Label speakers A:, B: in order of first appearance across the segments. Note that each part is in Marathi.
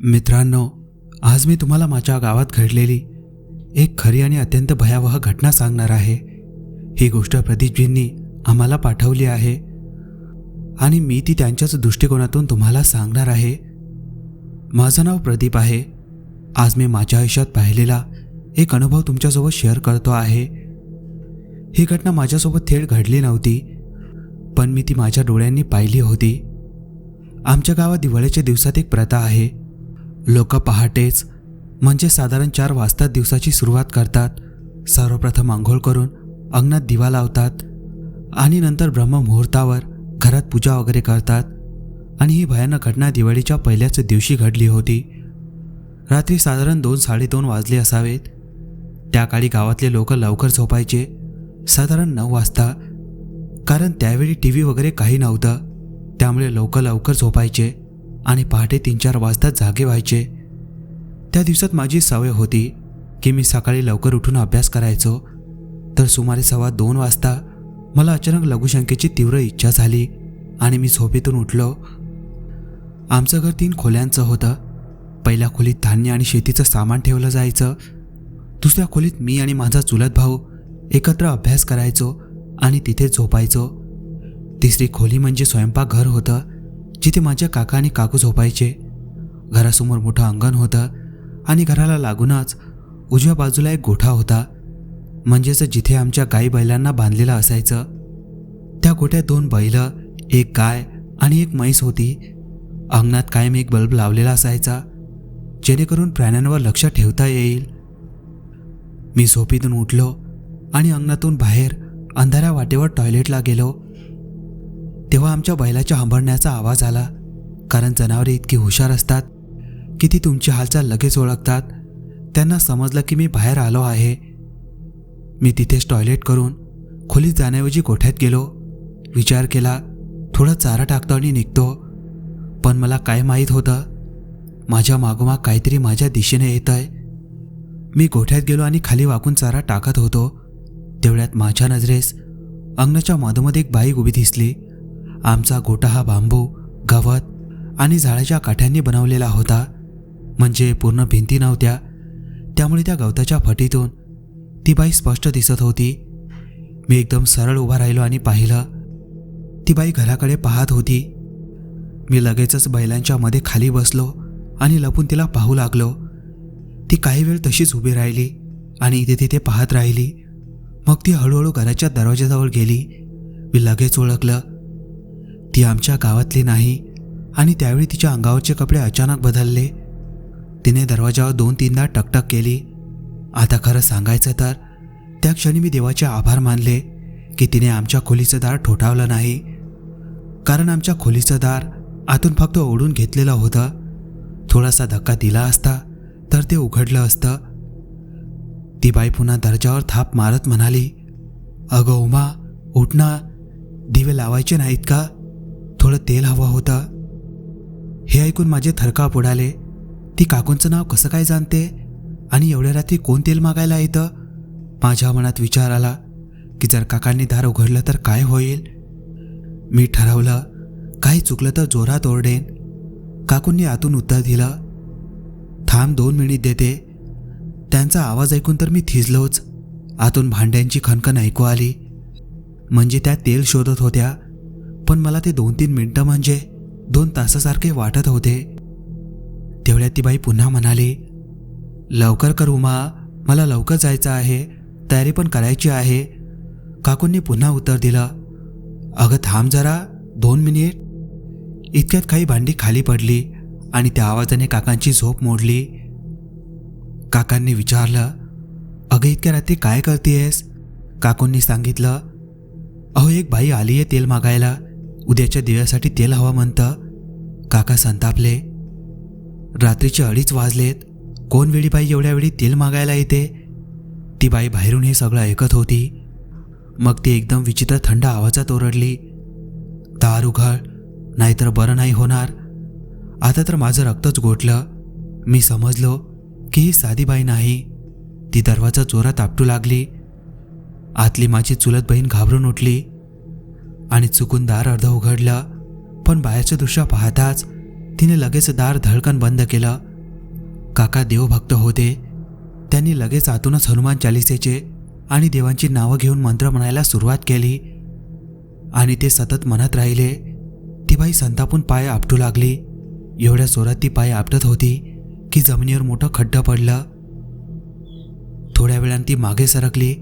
A: मित्रांनो आज मी तुम्हाला माझ्या गावात घडलेली एक खरी आणि अत्यंत भयावह घटना सांगणार आहे. ही गोष्ट प्रदीपजींनी आम्हाला पाठवली आहे आणि मी ती त्यांच्याच दृष्टिकोनातून तुम्हाला सांगणार आहे. माझं नाव प्रदीप आहे. आज मी माझ्या आयुष्यात पाहिलेला एक अनुभव तुमच्यासोबत शेअर करतो आहे. ही घटना माझ्यासोबत थेट घडली नव्हती पण मी ती माझ्या डोळ्यांनी पाहिली होती. आमच्या गावात दिवाळीच्या दिवसात एक प्रथा आहे. लोक पहाटेच म्हणजे साधारण चार वाजता दिवसाची सुरुवात करतात सर्वप्रथम आंघोळ करून अंगणात दिवा लावतात आणि नंतर ब्रह्ममुहूर्तावर घरात पूजा वगैरे करतात. आणि ही भयानक घटना दिवाळीच्या पहिल्याच दिवशी घडली होती. रात्री साधारण दोन साडेदोन वाजले असावेत. त्या काळी गावातले लोक लवकर झोपायचे. साधारण नऊ वाजता. कारण त्यावेळी टी व्ही वगैरे काही नव्हतं. त्यामुळे लोक लवकर झोपायचे आणि पहाटे तीन चार वाजता जागे व्हायचे. त्या दिवसात माझी सवय होती की मी सकाळी लवकर उठून अभ्यास करायचो. तर सुमारे सव्वा दोन वाजता मला अचानक लघुशंकेची तीव्र इच्छा झाली आणि मी झोपेतून उठलो. आमचं घर तीन खोल्यांचं होतं. पहिल्या खोलीत धान्य आणि शेतीचं सामान ठेवलं जायचं. दुसऱ्या खोलीत मी आणि माझा चुलत भाऊ एकत्र अभ्यास करायचो आणि तिथे झोपायचो. तिसरी खोली म्हणजे स्वयंपाकघर होतं जिथे माझ्या काका आणि काकू झोपायचे. घरासमोर मोठं अंगण होतं आणि घराला लागूनच उजव्या बाजूला एक गोठा होता. म्हणजेच जिथे आमच्या गाई बैलांना बांधलेलं असायचं. त्या गोठ्यात दोन बैल एक गाय आणि एक म्हैस होती. अंगणात कायम एक बल्ब लावलेला असायचा जेणेकरून प्राण्यांवर लक्ष ठेवता येईल. मी झोपेतून उठलो आणि अंगणातून बाहेर अंधाऱ्या वाटेवर टॉयलेटला गेलो. तेव्हा आमच्या बैलाच्या हंबरण्याचा आवाज आला कारण जनावरे इतकी हुशार असतात की ती तुमची हालचाल लगेच ओळखतात. त्यांना समजलं की मी बाहेर आलो आहे. मी तिथेच टॉयलेट करून खोलीत जाण्याऐवजी गोठ्यात गेलो. विचार केला थोडा चारा टाकतो आणि निघतो. पण मला काय माहीत होतं? माझ्या मागोमाग काहीतरी माझ्या दिशेने येत आहे मी गोठ्यात गेलो आणि खाली वाकून चारा टाकत होतो तेवढ्यात माझ्या नजरेस अंगणाच्या मधोमध एक बाईक उभी दिसली. आमचा गोटा हा बांबू गवत आणि झाडाच्या काठ्यांनी बनवलेला होता. म्हणजे पूर्ण भिंती नव्हत्या. त्यामुळे त्या गवताच्या फटीतून ती बाई स्पष्ट दिसत होती. मी एकदम सरळ उभा राहिलो आणि पाहिलं ती बाई घराकडे पाहत होती. मी लगेचच बैलांच्या मध्ये खाली बसलो आणि लपून तिला पाहू लागलो. ती काही वेळ तशीच उभी राहिली आणि इथे तिथे पाहत राहिली. मग ती हळूहळू घराच्या दरवाजाजवळ गेली. मी लगेच ओळखलं. ती आमच्या गावातली नाही आणि त्यावेळी तिच्या अंगावरचे कपडे अचानक बदलले. तिने दरवाजावर दोन तीनदा टकटक केली. आता खरं सांगायचं तर त्या क्षणी मी देवाचे आभार मानले की तिने आमच्या खोलीचं दार ठोठावलं नाही. कारण आमच्या खोलीचं दार आतून फक्त ओढून घेतलेलं होतं. थोडासा धक्का दिला असता तर ते उघडलं असतं. ती बाई पुन्हा दर्जावर थाप मारत म्हणाली अगं उमा उठ ना. दिवे लावायचे नाहीत का? थोडं तेल हवं होतं. हे ऐकून माझे थरकाप उडाले. ती काकूंचं नाव कसं काय जाणते? आणि एवढ्या रात्री कोण तेल मागायला येतं? माझ्या मनात विचार आला की जर काकांनी दार उघडलं तर काय होईल? मी ठरवलं काही चुकलं तर जोरात ओरडेन. काकूंनी आतून उत्तर दिलं थांब दोन मिनिट देते. त्यांचा आवाज ऐकून तर मी थिजलोच. आतून भांड्यांची खणखण ऐकू आली. म्हणजे त्या तेल शोधत होत्या. पण मला ते दोन तीन मिनटं म्हणजे दोन तासासारखे वाटत होते. तेवढ्यात ती बाई पुन्हा म्हणाली लवकर कर उमा मला लवकर जायचं आहे. तयारी पण करायची आहे. काकूंनी पुन्हा उत्तर दिलं अगं थांब जरा दोन मिनिट. इतक्यात काही भांडी खाली पडली. आणि त्या आवाजाने काकांची झोप मोडली. काकांनी विचारलं अगं इतक्या रात्री काय करतेयस? काकूंनी सांगितलं अहो एक बाई आली आहे तेल मागायला. उद्याच्या दिव्यासाठी तेल हवं म्हणतं. काका संतापले रात्रीचे अडीच वाजलेत. कोण वेळी बाई एवढ्या वेळी तेल मागायला येते? ती बाई बाहेरून हे सगळं ऐकत होती. मग ती एकदम विचित्र थंड आवाजात ओरडली दार उघड नाहीतर बरं नाही होणार. आता तर माझं रक्तच गोठलं. मी समजलो की ही साधी बाई नाही. ती दरवाजा जोरात आपटू लागली. आतली माझी चुलत बहीण घाबरून उठली. आणि चुकून दार अर्ध उघडलं. पण बाहेरचं दृश्य पाहताच तिने लगेच दार धडकन बंद केलं. काका देवभक्त होते. त्यांनी लगेच आतूनच हनुमान चालिसेचे आणि देवांची नावं घेऊन मंत्र म्हणायला सुरुवात केली. आणि ते सतत म्हणत राहिले ती बाई संतापून पाय आपटू लागली. एवढ्या जोरात ती पाय आपटत होती की जमिनीवर मोठं खड्डं पडलं. थोड्या वेळानं ती मागे सरकली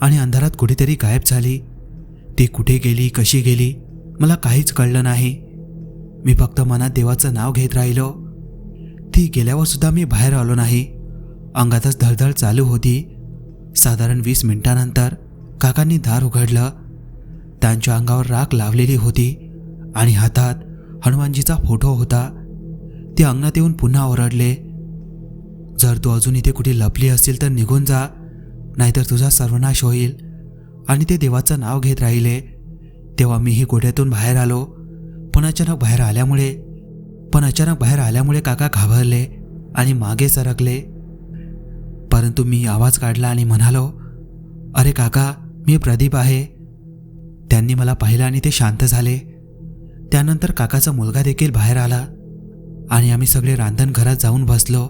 A: आणि अंधारात कुठेतरी गायब झाली. ती कुठे गेली कशी गेली मला काहीच कळलं नाही. मी फक्त मनात देवाचं नाव घेत राहिलो. ती गेल्यावर सुद्धा मी बाहेर आलो नाही. अंगातच धडधड चालू होती. साधारण वीस मिनिटानंतर काकांनी दार उघडलं. त्यांच्या अंगावर राख लावलेली होती आणि हातात हनुमानजीचा फोटो होता. ते अंगणात येऊन पुन्हा ओरडले. जर तू अजून इथे कुठे लपली असेल तर निघून जा नाहीतर तुझा सर्वनाश होईल. आणि ते देवाचं नाव घेत राहिले. तेव्हा मीही गोठ्यातून बाहेर आलो. पण अचानक बाहेर आल्यामुळे पण अचानक बाहेर आल्यामुळे काका घाबरले आणि मागे सरकले. परंतु मी आवाज काढला आणि म्हणालो अरे काका मी प्रदीप आहे. त्यांनी मला पाहिलं आणि ते शांत झाले. त्यानंतर काकाचा मुलगा देखील बाहेर आला. आणि आम्ही सगळे रांधणघरात जाऊन बसलो.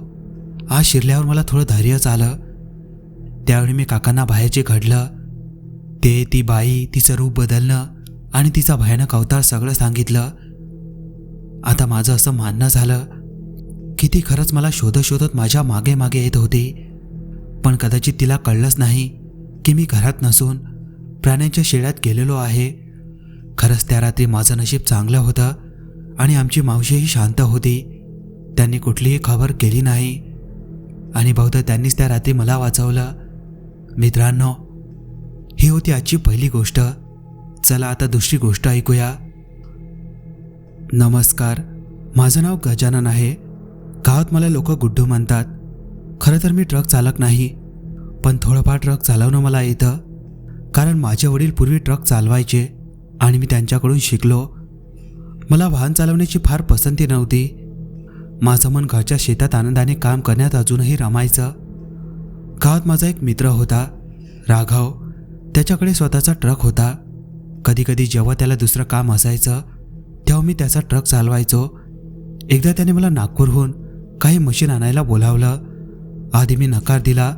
A: आज शिरल्यावर मला थोडं धैर्यच आलं. त्यावेळी मी काकांना बाहेरचे घडलं. ते ती बाई तिचं रूप बदलणं आणि तिचा भयानक अवतार सगळं सांगितलं. आता माझं असं मानणं झालं की ती खरंच मला शोधत शोधत माझ्या मागे मागे येत होती. पण कदाचित तिला कळलंच नाही की मी घरात नसून प्राण्यांच्या शेळ्यात गेलेलो आहे. खरंच त्या रात्री माझं नशीब चांगलं होतं. आणि आमची मावशीही शांत होती. त्यांनी कुठलीही खबर केली नाही. आणि बहुधा त्यांनीच त्या रात्री मला वाचवलं. मित्रांनो ही होती आजची पहिली गोष्ट. चला आता दुसरी गोष्ट ऐकूया. नमस्कार माझं नाव गजानन आहे. गावात मला लोक गुड्डू म्हणतात. खरं तर मी ट्रक चालक नाही पण थोडंफार ट्रक चालवणं मला येतं. कारण माझे वडील पूर्वी ट्रक चालवायचे आणि मी त्यांच्याकडून शिकलो. मला वाहन चालवण्याची फार पसंती नव्हती. माझं मन घरच्या शेतात आनंदाने काम करण्यात अजूनही रमायचं. गावात माझा एक मित्र होता राघव. त्याच्याकडे स्वतःचा ट्रक होता. कधीकधी जेव्हा त्याला दुसरं काम असायचं तेव्हा मी त्याचा ट्रक चालवायचो. एकदा त्याने मला नागपूरहून काही मशीन आणायला बोलावलं. आधी मी नकार दिला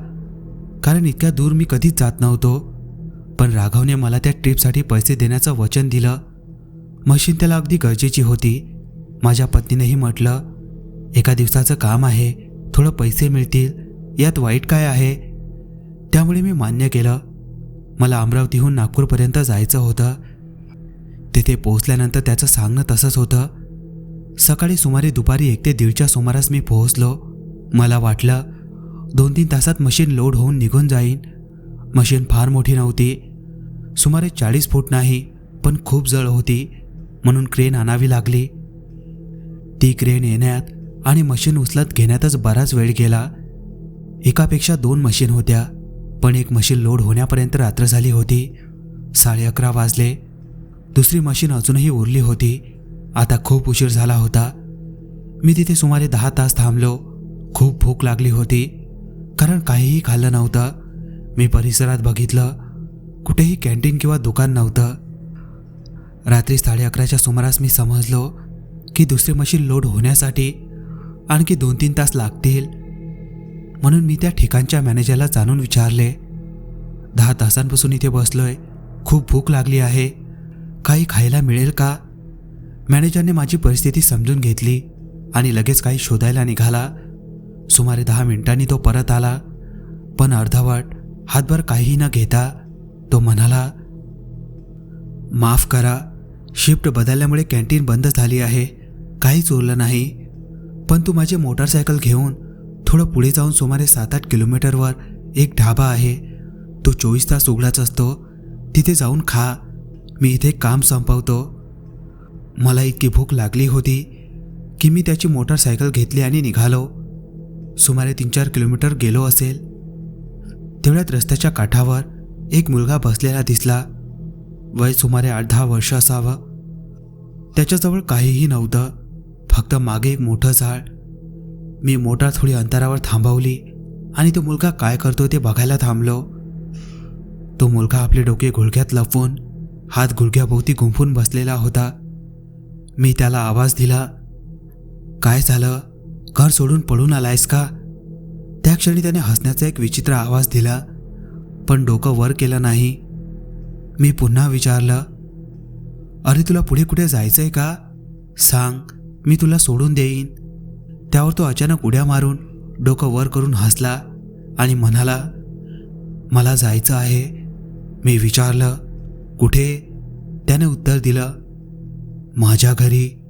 A: कारण इतक्या दूर मी कधीच जात नव्हतो. पण राघवने मला त्या ट्रिपसाठी पैसे देण्याचं वचन दिलं. मशीन त्याला अगदी गरजेची होती. माझ्या पत्नीनेही म्हटलं एका दिवसाचं काम आहे थोडं पैसे मिळतील यात वाईट काय आहे? त्यामुळे मी मान्य केलं. मला अमरावतीहून नागपूरपर्यंत जायचं होतं. तिथे पोहोचल्यानंतर त्याचं सांगणं तसंच होतं. सकाळी सुमारे दुपारी एक ते दीडच्या सुमारास मी पोहोचलो. मला वाटलं दोन तीन तासात मशीन लोड होऊन निघून जाईन. मशीन फार मोठी नव्हती. सुमारे चाळीस फूट नाही पण खूप जळ होती. म्हणून क्रेन आणावी लागली. ती क्रेन येण्यात आणि मशीन उचलत घेण्यातच बराच वेळ गेला. एकापेक्षा दोन मशीन होत्या पण एक मशीन लोड होण्यापर्यंत रात्र झाली होती. साडे अकरा वाजले. दुसरी मशीन अजूनही उरली होती. आता खूप उशीर झाला होता. मी तिथे सुमारे दहा तास थांबलो. खूप भूक लागली होती. कारण काहीही खाल्लं नव्हतं. मी परिसरात बघितलं. कुठेही कॅन्टीन किंवा दुकान नव्हतं. रात्री साडे अकराच्या सुमारास मी समजलो की दुसरी मशीन लोड होण्यासाठी आणखी दोन तीन तास लागतील. म्हणून मी त्या ठिकाणच्या मॅनेजरला जाणून विचारले दहा तासांपासून इथे बसलोय. खूप भूक लागली आहे. काही खायला मिळेल का? मॅनेजरने माझी परिस्थिती समजून घेतली आणि लगेच काही शोधायला निघाला. सुमारे दहा मिनिटांनी तो परत आला पण अर्धवट हातभर काहीही न घेता तो म्हणाला माफ करा शिफ्ट बदलल्यामुळे कॅन्टीन बंद झाली आहे. काहीच उरलं नाही. पण तू माझी मोटारसायकल घेऊन थोडं पुढे जाऊन सुमारे सात आठ किलोमीटरवर एक ढाबा आहे. तो चोवीस तास उघडाच असतो. तिथे जाऊन खा. मी इथे काम संपवतो. मला इतकी भूक लागली होती की मी त्याची मोटारसायकल घेतली आणि निघालो. सुमारे तीन चार किलोमीटर गेलो असेल. तेवढ्यात रस्त्याच्या काठावर एक मुलगा बसलेला दिसला. वय सुमारे आठ दहा वर्ष असावं. त्याच्याजवळ काहीही नव्हतं. फक्त मागे एक मोठं झाड. मी मोटार थोडी अंतरावर थांबवली आणि तो मुलगा काय करतो ते बघायला थांबलो. तो मुलगा आपले डोके गुडघ्यात लपवून हात गुडघ्याभोवती गुंफून बसलेला होता. मी त्याला आवाज दिला काय झालं? घर सोडून पळून आलायस का? त्या क्षणी त्याने हसण्याचा एक विचित्र आवाज दिला पण डोकं वर केलं नाही. मी पुन्हा विचारलं अरे तुला पुढे कुठे जायचंय का? सांग मी तुला सोडून देईन. त्यावर तो अचानक उड्या मारून डोकं वर करून हसला आणि म्हणाला मला जायचं आहे. मी विचारलं कुठे? त्याने उत्तर दिलं माझ्या घरी.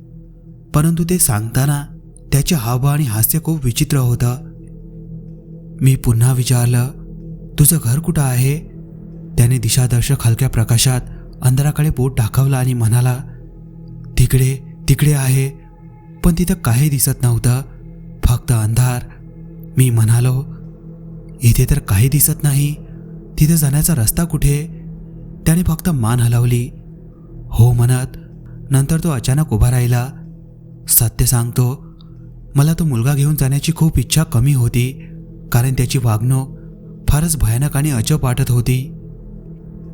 A: परंतु ते सांगताना त्याचे हावभाव आणि हास्य खूप विचित्र होतं. मी पुन्हा विचारलं तुझं घर कुठं आहे? त्याने दिशादर्शक हलक्या प्रकाशात अंधाराकडे पोट दाखवला आणि म्हणाला तिकडे तिकडे आहे पण तिथं काही दिसत नव्हतं फक्त अंधार. मी म्हणालो इथे तर काही दिसत नाही तिथे जाण्याचा रस्ता कुठे? त्याने फक्त मान हलवली. हो म्हणत नंतर तो अचानक उभा राहिला. सत्य सांगतो मला तो मुलगा घेऊन जाण्याची खूप इच्छा कमी होती कारण त्याची वागणूक फारच भयानक आणि अजब वाटत होती.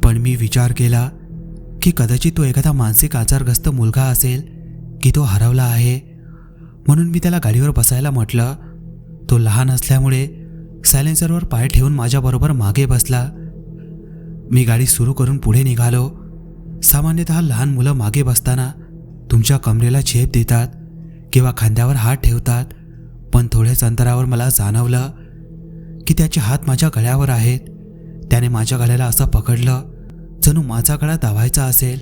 A: पण मी विचार केला की कदाचित तो एखादा मानसिक आजारग्रस्त मुलगा असेल की तो हरवला आहे. म्हणून मी त्याला गाडीवर बसायला म्हटलं. तो लहान असल्यामुळे सायलेन्सरवर पाय ठेवून माझ्याबरोबर मागे बसला. मी गाडी सुरू करून पुढे निघालो. सामान्यतः लहान मुलं मागे बसताना तुमच्या कमरेला झेप देतात किंवा खांद्यावर हात ठेवतात. पण थोड्याच अंतरावर मला जाणवलं की त्याचे हात माझ्या गळ्यावर आहेत. त्याने माझ्या गळ्याला असं पकडलं जणू माझा गळा दावायचा असेल?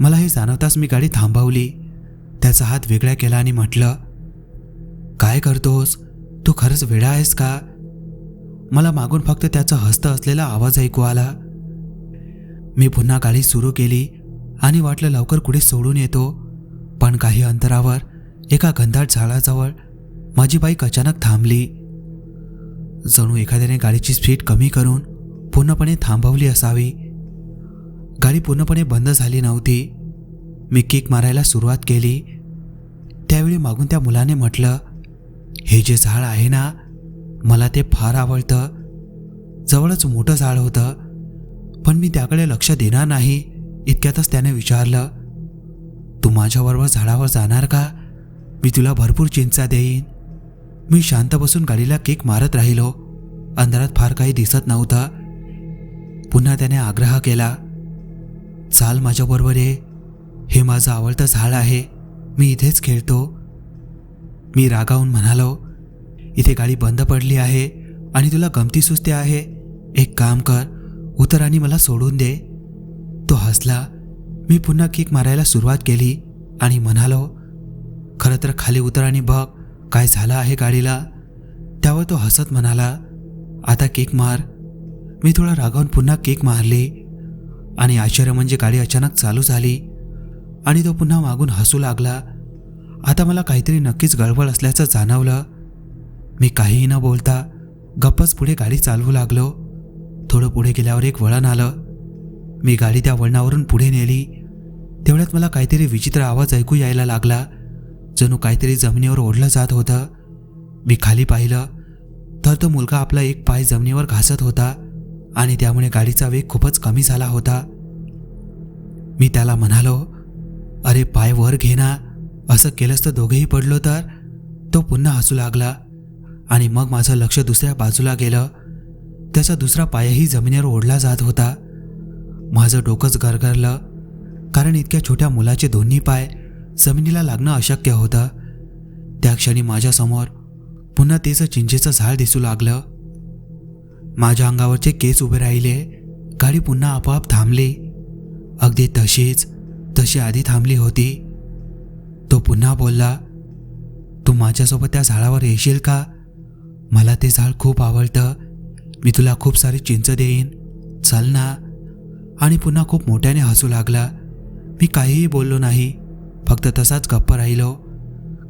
A: मला हे जाणवताच मी गाडी थांबवली. त्याचा हात वेगळा केला आणि म्हटलं काय करतोस? तू खरंच वेडा आहेस का? मला मागून फक्त त्याचा हस्त असलेला आवाज ऐकू आला. मी पुन्हा गाडी सुरू केली आणि वाटलं लवकर कुठे सोडून येतो. पण काही अंतरावर एका घनदाट झाडाजवळ माझी बाईक अचानक थांबली. जणू एखाद्याने गाडीची स्पीड कमी करून पूर्णपणे थांबवली असावी. गाडी पूर्णपणे बंद झाली नव्हती. मी किक मारायला सुरुवात केली. त्यावेळी मागून त्या मुलाने म्हटलं हे जे झाड आहे ना मला ते फार आवडतं. जवळच मोठं झाड होतं. पण मी त्याकडे लक्ष देणार नाही. इतक्यातच त्याने विचारलं तू माझ्याबरोबर झाडावर जाणार का? मी तुला भरपूर चिंचा देईन. मी शांत बसून गाडीला केक मारत राहिलो. अंधारात फार काही दिसत नव्हतं. पुन्हा त्याने आग्रह केला चाल माझ्याबरोबर ये. हे माझं आवडतं झाड आहे. मी इथेच खेळतो. मी रागावून म्हणालो इथे गाडी बंद पडली आहे आणि तुला गमती सुचते आहे. एक काम कर उतर आणि मला सोडून दे. तो हसला. मी पुन्हा किक मारायला सुरुवात केली आणि म्हणालो खरं तर खाली उतर आणि बघ काय झालं आहे गाडीला. त्यावर तो हसत म्हणाला आता केक मार. मी थोडा रागावून पुन्हा केक मारली. आणि आश्चर्य म्हणजे गाडी अचानक चालू झाली आणि तो पुन्हा मागून हसू लागला. आता मला काहीतरी नक्कीच गडबड असल्याचं जाणवलं. मी काहीही न बोलता गप्पच पुढे गाडी चालवू लागलो. थोडं पुढे गेल्यावर एक वळण आलं. मी गाडी त्या वळणावरून पुढे नेली. तेवढ्यात मला काहीतरी विचित्र आवाज ऐकू यायला लागला. जणू काहीतरी जमिनीवर ओढलं जात होतं. मी खाली पाहिलं तर तो मुलगा आपला एक पाय जमिनीवर घासत होता. आणि त्यामुळे गाडीचा वेग खूपच कमी झाला होता. मी त्याला म्हणालो अरे पाय वर घे ना. असं केलंस तर दोघेही पडलो तर? तो पुन्हा हसू लागला आणि मग माझं लक्ष दुसऱ्या बाजूला गेलं. त्याचा दुसरा पायही जमिनीवर ओढला जात होता. माझं डोकंच गरगरलं कारण इतक्या छोट्या मुलाचे दोन्ही पाय जमिनीला लागणं अशक्य होतं. त्या क्षणी माझ्यासमोर पुन्हा तेच चिंचेचं झाड दिसू लागलं. माझ्या अंगावरचे केस उभे राहिले गाडी पुन्हा आपोआप थांबली. अगदी तशीच तशी आधी थांबली होती. तो पुन्हा बोलला तू माझ्यासोबत त्या झाडावर येशील का? मला ते झाड खूप आवडतं. मी तुला खूप सारी चिंच देईन. चल ना. आणि पुन्हा खूप मोठ्याने हसू लागला. मी काहीही बोललो नाही फक्त तसाच गप्प राहिलो.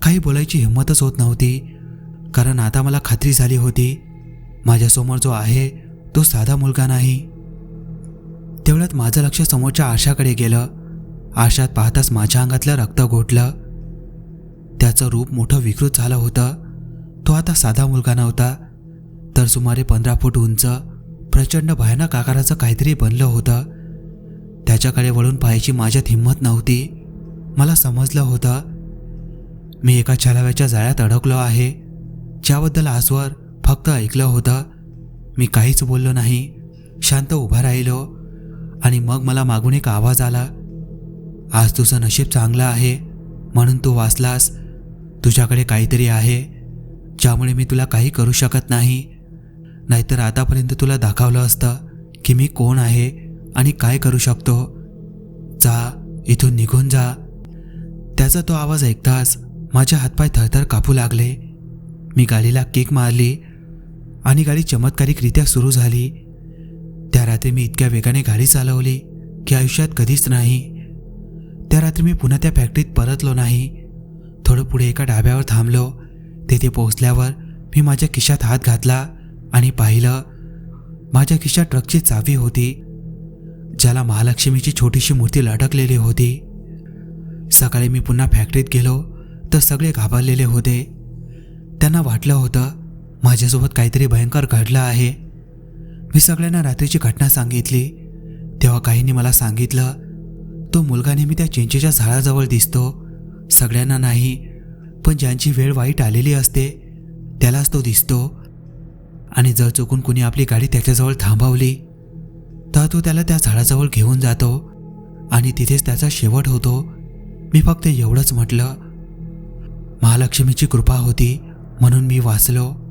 A: काही बोलायची हिंमतच होत नव्हती कारण आता मला खात्री झाली होती माझ्यासमोर जो आहे तो साधा मुलगा नाही. तेवढ्यात माझं लक्ष समोरच्या आशाकडे गेलं. आशात पाहताच माझ्या अंगातलं रक्त घोटलं. त्याचं रूप मोठं विकृत झालं होतं. तो आता साधा मुलगा नव्हता. तर सुमारे पंधरा फूट उंच प्रचंड भयानक आकाराचं काहीतरी बनलं होतं. त्याच्याकडे वळून पाहायची माझ्यात हिंमत नव्हती. मला समजलं होतं. मी एका छलाव्याच्या जाळ्यात अडकलो आहे. ज्याबद्दल आजवर फक्त ऐकलं होतं. मी काहीच बोललो नाही. शांत उभा राहिलो आणि मग मला मागून एक आवाज आला. आज तुझं नशीब चांगलं आहे. म्हणून तू वाचलास. तुझ्याकडे काहीतरी आहे. ज्यामुळे मी तुला काही करू शकत नाही. नाहीतर आतापर्यंत तुला दाखवलं असतं की मी कोण आहे आणि काय करू शकतो. जा इथून निघून जा. त्याचा तो आवाज ऐकताच माझे हातपाय थरथर कापू लागले. मी गाडीला केक मारली. आणि गाडी चमत्कारिकरित्या सुरू झाली. त्या रात्री मी इतक्या वेगाने गाडी चालवली की आयुष्यात कधीच नाही. त्या रात्री मी पुन्हा त्या फॅक्टरीत परतलो नाही. थोडं पुढे एका ढाब्यावर थांबलो. तेथे पोहोचल्यावर मी माझ्या खिशात हात घातला आणि पाहिलं माझ्या खिशात ट्रकची चावी होती ज्याला महालक्ष्मीची छोटीशी मूर्ती लटकलेली होती. सकाळी मी पुन्हा फॅक्टरीत गेलो तर सगळे घाबरलेले होते. त्यांना वाटलं होतं माझ्यासोबत काहीतरी भयंकर घडलं आहे. मी सगळ्यांना रात्रीची घटना सांगितली. तेव्हा काहींनी मला सांगितलं तो मुलगा नेहमी त्या चिंचेच्या झाडाजवळ दिसतो. सगळ्यांना नाही पण ज्यांची वेळ वाईट आलेली असते त्यालाच तो दिसतो. आणि जर चुकून कुणी आपली गाडी त्याच्याजवळ थांबवली तर तो त्याला त्या झाडाजवळ घेऊन जातो. आणि तिथेच त्याचा शेवट होतो. मी फक्त एवढंच म्हटलं. महालक्ष्मीची कृपा होती म्हणून मी वाचलो.